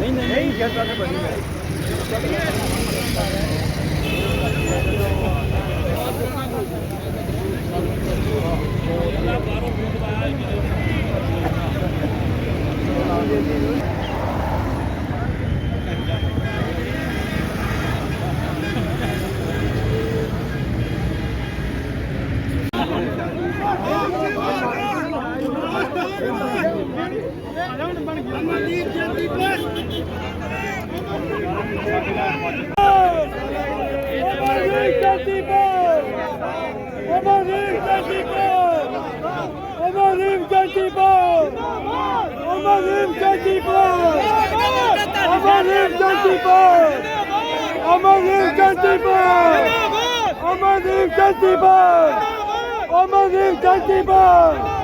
ਨਹੀਂ ਨਹੀਂ ਜਨਤਾ ਨੇ ਬਣੀ ਹੈ ਅੱਲਾ ਬਾਰੋਂ ਵੀ ਦਵਾਇਆ Amadim Kantibon! Amadim Kantibon!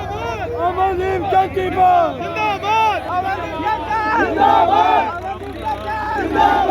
Amandim Kakiba! Zindabad! Amandim Kakiba! Zindabad! Zindabad!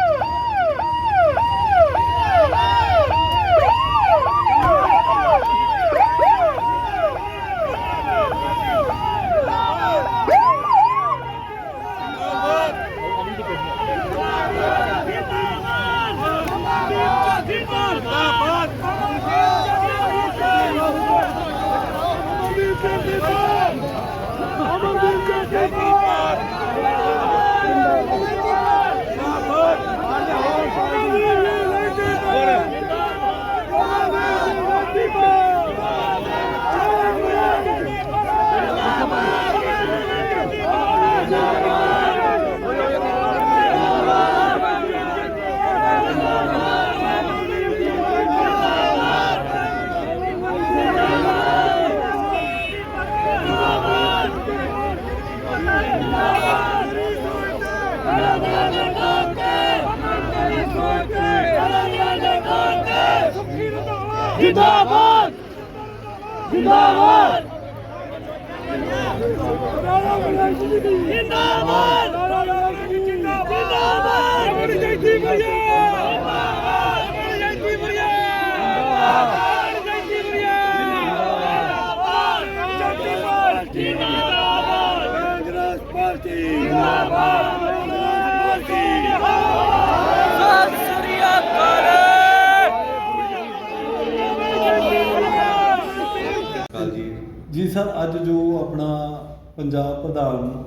ਜਿੰਦਾਬਾਦ! ਜਿੰਦਾਬਾਦ! ਜਿੰਦਾਬਾਦ! ਜਿੰਦਾਬਾਦ! ਅਮਰ ਜੈਤੀ ਬੜਿਆ ਅਮਰ ਜੈਤੀ ਬੜਿਆ ਅਮਰ ਜੈਤੀ ਬੜਿਆ ਜਿੰਦਾਬਾਦ ਜਿੰਦਾਬਾਦ ਕਾਂਗਰਸ ਪਾਰਟੀ ਜਿੰਦਾਬਾਦ ਕਾਂਗਰਸ ਪਾਰਟੀ ਸਤਿ ਸ੍ਰੀ ਅਕਾਲ ਕਾਲ ਜੀ ਜੀ ਸਰ, ਅੱਜ ਜੋ ਆਪਣਾ ਪੰਜਾਬ ਪ੍ਰਧਾਨ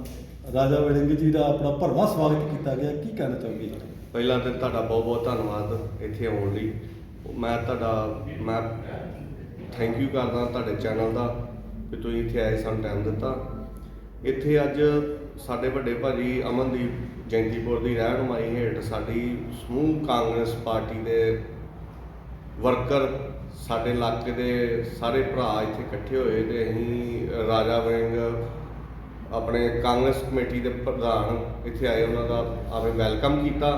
ਰਾਜਾ ਵੜਿੰਗ ਜੀ ਦਾ ਆਪਣਾ ਭਰਵਾਂ ਸਵਾਗਤ ਕੀਤਾ ਗਿਆ, ਕੀ ਕਹਿਣਾ ਚਾਹੋਗੇ? ਪਹਿਲਾਂ ਤਾਂ ਤੁਹਾਡਾ ਬਹੁਤ ਬਹੁਤ ਧੰਨਵਾਦ ਇੱਥੇ ਆਉਣ ਲਈ। ਮੈਂ ਤੁਹਾਡਾ, ਮੈਂ ਥੈਂਕ ਯੂ ਕਰਦਾ ਤੁਹਾਡੇ ਚੈਨਲ ਦਾ ਕਿ ਤੁਸੀਂ ਇੱਥੇ ਆਏ ਸਾਨੂੰ ਟਾਈਮ ਦਿੱਤਾ। ਇੱਥੇ ਅੱਜ ਸਾਡੇ ਵੱਡੇ ਭਾਜੀ ਅਮਨਦੀਪ ਜੈਂਤੀਪੁਰ ਦੀ ਰਹਿਨੁਮਾਈ ਹੇਠ ਸਾਡੀ ਸਮੂਹ ਕਾਂਗਰਸ ਪਾਰਟੀ ਦੇ ਵਰਕਰ ਸਾਡੇ ਇਲਾਕੇ ਦੇ ਸਾਰੇ ਭਰਾ ਇੱਥੇ ਇਕੱਠੇ ਹੋਏ ਤੇ ਅਸੀਂ ਰਾਜਾ ਵੜਿੰਗ ਆਪਣੇ ਕਾਂਗਰਸ ਕਮੇਟੀ ਦੇ ਪ੍ਰਧਾਨ ਇੱਥੇ ਆਏ ਉਹਨਾਂ ਦਾ ਆਵੇਂ ਵੈਲਕਮ ਕੀਤਾ।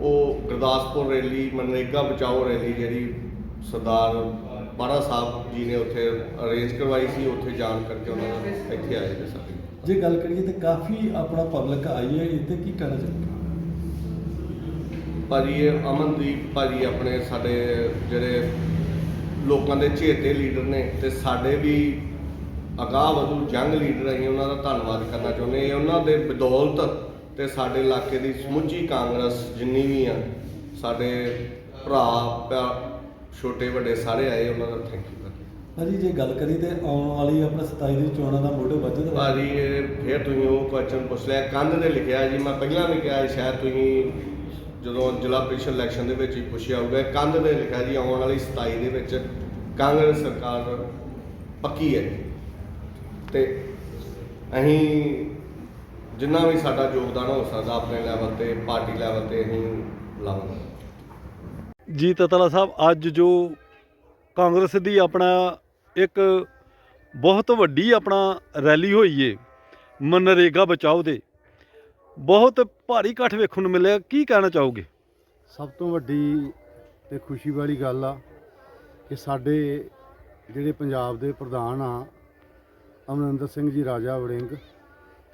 ਉਹ ਗੁਰਦਾਸਪੁਰ ਰੈਲੀ ਮਨਰੇਗਾ ਬਚਾਓ ਰੈਲੀ ਜਿਹੜੀ ਸਰਦਾਰ ਬਾੜਾ ਸਾਹਿਬ ਜੀ ਨੇ ਉੱਥੇ ਅਰੇਂਜ ਕਰਵਾਈ ਸੀ ਉੱਥੇ ਜਾਣ ਕਰਕੇ ਉਹਨਾਂ ਨੇ ਇੱਥੇ ਆਏ ਨੇ ਸਾਰੇ ਜੇ ਗੱਲ ਕਰੀਏ ਤੇ ਕਾਫੀ ਆਪਣਾ ਪਬਲਿਕ ਆਈ ਹੈ ਇੱਥੇ ਕੀ ਕਹਿਣਾ ਚਾਹੋਗੇ ਭਾਜੀ ਅਮਨਦੀਪ ਭਾਜੀ ਆਪਣੇ ਸਾਡੇ ਜਿਹੜੇ ਲੋਕਾਂ ਦੇ ਚੇਤੇ ਲੀਡਰ ਨੇ ਤੇ ਸਾਡੇ ਵੀ ਅਗਾਹ ਵਧੂ ਜੰਗ ਲੀਡਰ ਅਸੀਂ ਉਹਨਾਂ ਦਾ ਧੰਨਵਾਦ ਕਰਨਾ ਚਾਹੁੰਦੇ ਹਾਂ। ਉਹਨਾਂ ਦੇ ਬਦੌਲਤ ਤੇ ਸਾਡੇ ਇਲਾਕੇ ਦੀ ਸਮੁੱਚੀ ਕਾਂਗਰਸ ਜਿੰਨੀ ਵੀ ਆ ਸਾਡੇ ਭਰਾ ਛੋਟੇ ਵੱਡੇ ਸਾਰੇ ਆਏ ਉਹਨਾਂ ਦਾ ਥੈਂਕ ਯੂ ਭਾਜੀ ਜੇ ਗੱਲ ਕਰੀ ਤੇ ਆਉਣ ਵਾਲੀ ਆਪਣੇ 27 ਦੀ ਚੋਣਾਂ ਦਾ ਮੋਢੇ ਵੱਜਦ ਵਾ। ਭਾਜੀ ਇਹ ਫਿਰ ਤੁਸੀਂ ਉਹ ਕੁਐਸਚਨ ਪੁੱਛ ਲਿਆ। ਕੰਧ ਤੇ ਲਿਖਿਆ ਜੀ ਮੈਂ ਪਹਿਲਾਂ ਵੀ ਕਿਹਾ ਸ਼ਾਇਦ ਤੁਸੀਂ ਜਦੋਂ ਜ਼ਿਲ੍ਹਾ ਪ੍ਰੀਸ਼ਦ ਇਲੈਕਸ਼ਨ ਦੇ ਵਿੱਚ ਹੀ ਪੁੱਛਿਆ ਹੋਊਗਾ ਕੰਧ ਤੇ ਲਿਖਿਆ ਜੀ, ਆਉਣ ਵਾਲੀ 27 ਦੇ ਵਿੱਚ ਕਾਂਗਰਸ ਸਰਕਾਰ ਪੱਕੀ ਹੈ। ਤੇ ਅਸੀਂ ਜਿੰਨਾ ਵੀ ਸਾਡਾ ਯੋਗਦਾਨ ਹੋ ਸਕਦਾ, ਆਪਣੇ ਲੈਵਲ ਤੇ ਪਾਰਟੀ ਲੈਵਲ ਤੇ ਅਸੀਂ ਲਾਵਾਂਗੇ। ਜੀ, ਤਤਲਾ ਸਾਹਿਬ, ਅੱਜ ਜੋ ਕਾਂਗਰਸ ਦੀ ਆਪਣਾ ਇੱਕ ਬਹੁਤ ਵੱਡੀ ਆਪਣਾ ਰੈਲੀ ਹੋਈ ਏ, ਮਨਰੇਗਾ ਬਚਾਓ ਦੇ। ਬਹੁਤ ਭਾਰੀ ਇਕੱਠ ਵੇਖਣ ਨੂੰ ਮਿਲਿਆ। ਕੀ ਕਹਿਣਾ ਚਾਹੋਗੇ? ਸਭ ਤੋਂ ਵੱਡੀ ਤੇ ਖੁਸ਼ੀ ਵਾਲੀ ਗੱਲ ਆ ਕਿ ਸਾਡੇ ਜਿਹੜੇ ਪੰਜਾਬ ਦੇ ਪ੍ਰਧਾਨ ਆ, ਅਮਰਿੰਦਰ ਸਿੰਘ ਜੀ, ਰਾਜਾ ਵੜਿੰਗ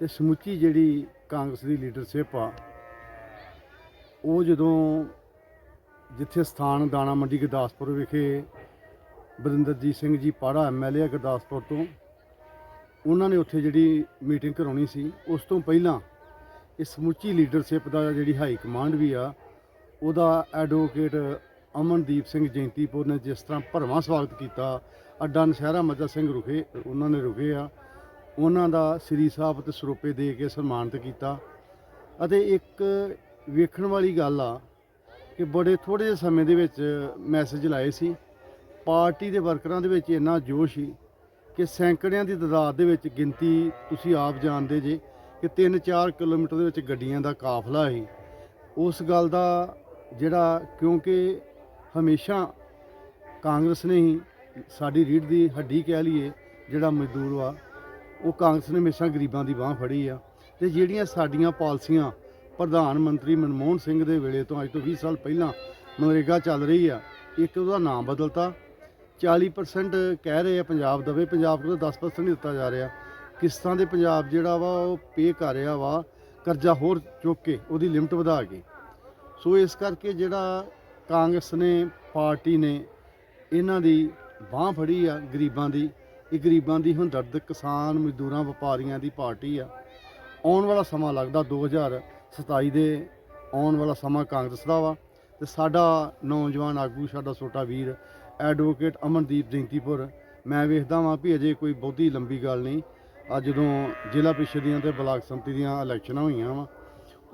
ਤੇ ਸਮੁੱਚੀ ਜਿਹੜੀ ਕਾਂਗਰਸ ਦੀ ਲੀਡਰਸ਼ਿਪ ਆ, ਉਹ ਜਦੋਂ ਜਿੱਥੇ ਸਥਾਨ ਦਾਣਾ ਮੰਡੀ ਗੁਰਦਾਸਪੁਰ ਵਿਖੇ ਬਰਿੰਦਰਜੀਤ ਸਿੰਘ ਜੀ ਪਾੜਾ ਐਮਐਲਏ ਆ ਗੁਰਦਾਸਪੁਰ ਤੋਂ, ਉਹਨਾਂ ਨੇ ਉੱਥੇ ਜਿਹੜੀ ਮੀਟਿੰਗ ਕਰਾਉਣੀ ਸੀ, ਉਸ ਤੋਂ ਪਹਿਲਾਂ ਇਹ ਸਮੁੱਚੀ ਲੀਡਰਸ਼ਿਪ ਦਾ ਜਿਹੜੀ ਹਾਈ ਕਮਾਂਡ ਵੀ ਆ, ਉਹਦਾ ਐਡਵੋਕੇਟ ਅਮਨਦੀਪ ਸਿੰਘ ਜੈਂਤੀਪੁਰ ਨੇ ਜਿਸ ਤਰ੍ਹਾਂ ਭਰਵਾਂ ਸਵਾਗਤ ਕੀਤਾ, ਅੱਡਾ ਨਸ਼ਹਿਰਾ ਮੱਜਾ ਸਿੰਘ ਰੁਕੇ, ਉਹਨਾਂ ਨੇ ਰੁਕੇ ਆ। ਉਹਨਾਂ ਦਾ ਸ੍ਰੀ ਸਾਹਿਬ ਤੇ ਸਰੋਪੇ ਦੇ ਕੇ ਸਨਮਾਨਿਤ ਕੀਤਾ। ਅਤੇ ਇੱਕ ਵੇਖਣ ਵਾਲੀ ਗੱਲ ਆ ਕਿ ਬੜੇ ਥੋੜੇ ਜਿਹੇ ਸਮੇਂ ਦੇ ਵਿੱਚ ਮੈਸੇਜ ਲਾਏ ਸੀ। ਪਾਰਟੀ ਦੇ ਵਰਕਰਾਂ ਦੇ ਵਿੱਚ ਇੰਨਾ ਜੋਸ਼ ਸੀ ਕਿ ਸੈਂਕੜਿਆਂ ਦੀ ਤਾਦਾਦ ਦੇ ਵਿੱਚ ਗਿਣਤੀ ਤੁਸੀਂ ਆਪ ਜਾਣਦੇ ਜੇ। ਕਿ 3-4 ਕਿਲੋਮੀਟਰ ਦੇ ਵਿੱਚ ਗੱਡੀਆਂ ਦਾ ਕਾਫਲਾ ਸੀ। ਉਸ ਗੱਲ ਦਾ ਜਿਹੜਾ ਕਿਉਂਕਿ ਹਮੇਸ਼ਾ ਕਾਂਗਰਸ ਨੇ ਹੀ ਸਾਡੀ ਰੀੜ ਦੀ ਹੱਡੀ ਕਹਿ ਲਈਏ, ਜਿਹੜਾ ਮਜ਼ਦੂਰ ਆ ਉਹ ਕਾਂਗਰਸ ਨੇ ਹਮੇਸ਼ਾ ਗਰੀਬਾਂ ਦੀ ਬਾਹ ਫੜੀ ਆ। ਤੇ ਜਿਹੜੀਆਂ ਸਾਡੀਆਂ ਪਾਲਿਸੀਆਂ ਪ੍ਰਧਾਨ ਮੰਤਰੀ ਮਨਮੋਹਨ ਸਿੰਘ ਦੇ ਵੇਲੇ ਤੋਂ ਅੱਜ ਤੋਂ 20 ਸਾਲ ਪਹਿਲਾਂ ਮਨਰੇਗਾ ਚੱਲ ਰਹੀ ਆ, ਇੱਕ ਉਹਦਾ ਨਾਮ ਬਦਲਤਾ। 40% ਕਹਿ ਰਹੇ ਆ ਪੰਜਾਬ ਦਵੇ ਪੰਜਾਬ ਕੋਲ 10% ਨਹੀਂ ਦਿੱਤਾ ਜਾ ਰਿਹਾ। ਕਿਸ ਤਰ੍ਹਾਂ ਦੇ ਪੰਜਾਬ ਜਿਹੜਾ ਵਾ ਉਹ ਪੇ ਕਰ ਰਿਹਾ ਵਾ, ਕਰਜ਼ਾ ਹੋਰ ਚੁੱਕ ਕੇ ਉਹਦੀ ਲਿਮਟ ਵਧਾ ਕੇ। ਸੋ ਇਸ ਕਰਕੇ ਜਿਹੜਾ ਕਾਂਗਰਸ ਨੇ, ਪਾਰਟੀ ਨੇ ਇਹਨਾਂ ਦੀ ਬਾਹ ਫੜੀ ਆ ਗਰੀਬਾਂ ਦੀ, ਇਹ ਗਰੀਬਾਂ ਦੀ ਹਮਦਰਦ ਕਿਸਾਨ ਮਜ਼ਦੂਰਾਂ ਵਪਾਰੀਆਂ ਦੀ ਪਾਰਟੀ ਆ। ਆਉਣ ਵਾਲਾ ਸਮਾਂ ਲੱਗਦਾ 2027 ਦੇ ਆਉਣ ਵਾਲਾ ਸਮਾਂ ਕਾਂਗਰਸ ਦਾ ਵਾ ਤੇ ਸਾਡਾ ਨੌਜਵਾਨ ਆਗੂ, ਸਾਡਾ ਛੋਟਾ ਵੀਰ ਐਡਵੋਕੇਟ ਅਮਨਦੀਪ ਜੈਂਤੀਪੁਰ, ਮੈਂ ਵੇਖਦਾ ਵਾਂ ਵੀ ਅਜੇ ਕੋਈ ਬਹੁਤੀ ਲੰਬੀ ਗੱਲ ਨਹੀਂ। ਅੱਜ ਜਦੋਂ ਜ਼ਿਲ੍ਹਾ ਪ੍ਰੀਸ਼ਦ ਦੀਆਂ ਤੇ ਬਲਾਕ ਸੰਮਤੀ ਦੀਆਂ ਇਲੈਕਸ਼ਨਾਂ ਹੋਈਆਂ ਵਾ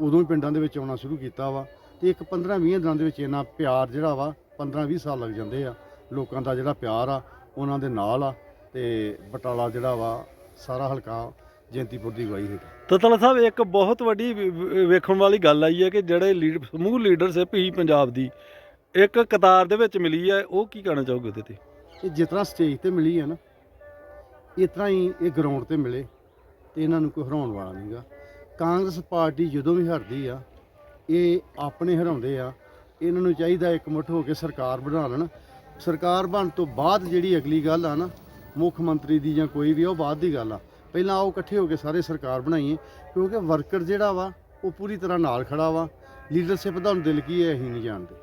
ਉਦੋਂ ਹੀ ਪਿੰਡਾਂ ਦੇ ਵਿੱਚ ਆਉਣਾ ਸ਼ੁਰੂ ਕੀਤਾ ਵਾ ਤੇ ਇੱਕ 15-20 ਦਿਨਾਂ ਦੇ ਵਿੱਚ ਇਹਨਾਂ ਪਿਆਰ ਜਿਹੜਾ ਵਾ 15-20 ਸਾਲ ਲੱਗ ਜਾਂਦੇ ਆ। ਲੋਕਾਂ ਦਾ ਜਿਹੜਾ ਪਿਆਰ ਆ ਉਹਨਾਂ ਦੇ ਨਾਲ ਆ ਤੇ ਬਟਾਲਾ ਜਿਹੜਾ ਵਾ ਸਾਰਾ ਹਲਕਾ ਜੈਂਤੀਪੁਰ ਦੀ ਗਵਾਹੀ ਹੈਗਾ ਤਤਲਾ ਸਾਹਿਬ ਇੱਕ ਬਹੁਤ ਵੱਡੀ ਵੇਖਣ ਵਾਲੀ ਗੱਲ ਆਈ ਹੈ ਕਿ ਜਿਹੜੇ ਲੀਡ ਸਮੂਹ ਲੀਡਰਸ਼ਿਪ ਹੀ ਪੰਜਾਬ ਦੀ ਇੱਕ ਕਤਾਰ ਦੇ ਵਿੱਚ ਮਿਲੀ ਹੈ ਉਹ ਕੀ ਕਹਿਣਾ ਚਾਹੋਗੇ ਉਹਦੇ ਤੇ? ਇਹ ਜਿਸ ਤਰ੍ਹਾਂ ਸਟੇਜ ਤੇ ਮਿਲੀ ਹੈ ਨਾ ਇਸ ਤਰ੍ਹਾਂ ਹੀ ਇਹ ਗਰਾਊਂਡ ਤੇ ਮਿਲੇ ਤੇ ਇਹਨਾਂ ਨੂੰ ਕੋਈ ਹਰਾਉਣ ਵਾਲਾ ਨਹੀਂਗਾ। ਕਾਂਗਰਸ ਪਾਰਟੀ ਜਦੋਂ ਵੀ ਹਰਦੀ ਆ ਇਹ ਆਪਣੇ ਹਰਾਉਂਦੇ ਆ। ਇਹਨਾਂ ਨੂੰ ਚਾਹੀਦਾ ਇੱਕ ਮੁੱਠ ਹੋ ਕੇ ਸਰਕਾਰ ਬਣਾ ਲੈਣ। ਸਰਕਾਰ ਬਣਨ ਤੋਂ ਬਾਅਦ ਜਿਹੜੀ ਅਗਲੀ ਗੱਲ ਆ ਨਾ ਮੁੱਖ ਮੰਤਰੀ ਦੀ ਜਾਂ ਕੋਈ ਵੀ ਆ, ਉਹ ਬਾਅਦ ਦੀ ਗੱਲ ਆ। ਪਹਿਲਾਂ ਆਓ ਇਕੱਠੇ ਹੋ ਕੇ ਸਾਰੇ ਸਰਕਾਰ ਬਣਾਈਏ ਕਿਉਂਕਿ ਵਰਕਰ ਜਿਹੜਾ ਵਾ ਉਹ ਪੂਰੀ ਤਰ੍ਹਾਂ ਨਾਲ ਖੜਾ ਵਾ। ਲੀਡਰਸ਼ਿਪ ਦਾ ਹੁਣ ਦਿਲ ਕੀ ਹੈ ਅਸੀਂ ਨਹੀਂ ਜਾਣਦੇ।